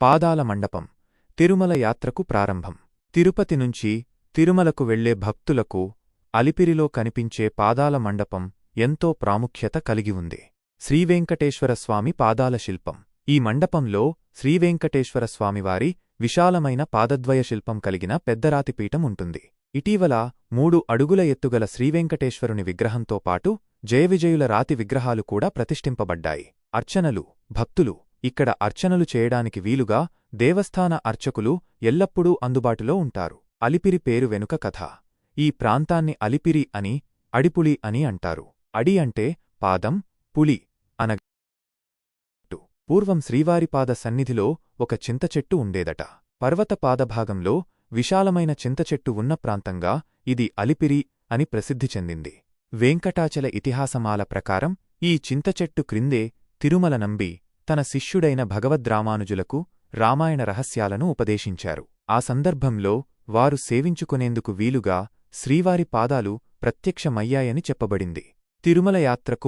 పాదాల మండపం తిరుమల యాత్రకు ప్రారంభం. తిరుపతి నుంచి తిరుమలకు వెళ్ళే భక్తులకు అలిపిరిలో కనిపించే పాదాల మండపం ఎంతో ప్రాముఖ్యత కలిగి ఉంది. శ్రీవేంకటేశ్వరస్వామి పాదాల శిల్పం. ఈ మండపంలో శ్రీవేంకటేశ్వరస్వామివారి విశాలమైన పాదద్వయ శిల్పం కలిగిన పెద్దరాతిపీఠం ఉంటుంది. ఇటీవల మూడు అడుగుల ఎత్తుగల శ్రీవేంకటేశ్వరుని విగ్రహంతో పాటు జయవిజయుల రాతి విగ్రహాలు కూడా ప్రతిష్ఠింపబడ్డాయి. అర్చనలు భక్తులు ఇక్కడ అర్చనలు చేయడానికి వీలుగా దేవస్థాన అర్చకులు ఎల్లప్పుడూ అందుబాటులో ఉంటారు. అలిపిరి పేరు వెనుక కథ. ఈ ప్రాంతాన్ని అలిపిరి అని అడిపులి అని అంటారు. అడి అంటే పాదం పులి అనగ పూర్వం శ్రీవారిపాద సన్నిధిలో ఒక చింతచెట్టు ఉండేదట. పర్వత పాదభాగంలో విశాలమైన చింతచెట్టు ఉన్న ప్రాంతంగా ఇది అలిపిరి అని ప్రసిద్ధి చెందింది. వెంకటాచల ఇతిహాసమాల ప్రకారం ఈ చింతచెట్టు క్రిందే తిరుమల నంబి తన శిష్యుడైన భగవద్రామానుజులకు రామాయణ రహస్యాలను ఉపదేశించారు. ఆ సందర్భంలో వారు సేవించుకునేందుకు వీలుగా శ్రీవారి పాదాలు ప్రత్యక్షమయ్యాయని చెప్పబడింది. తిరుమల యాత్రకు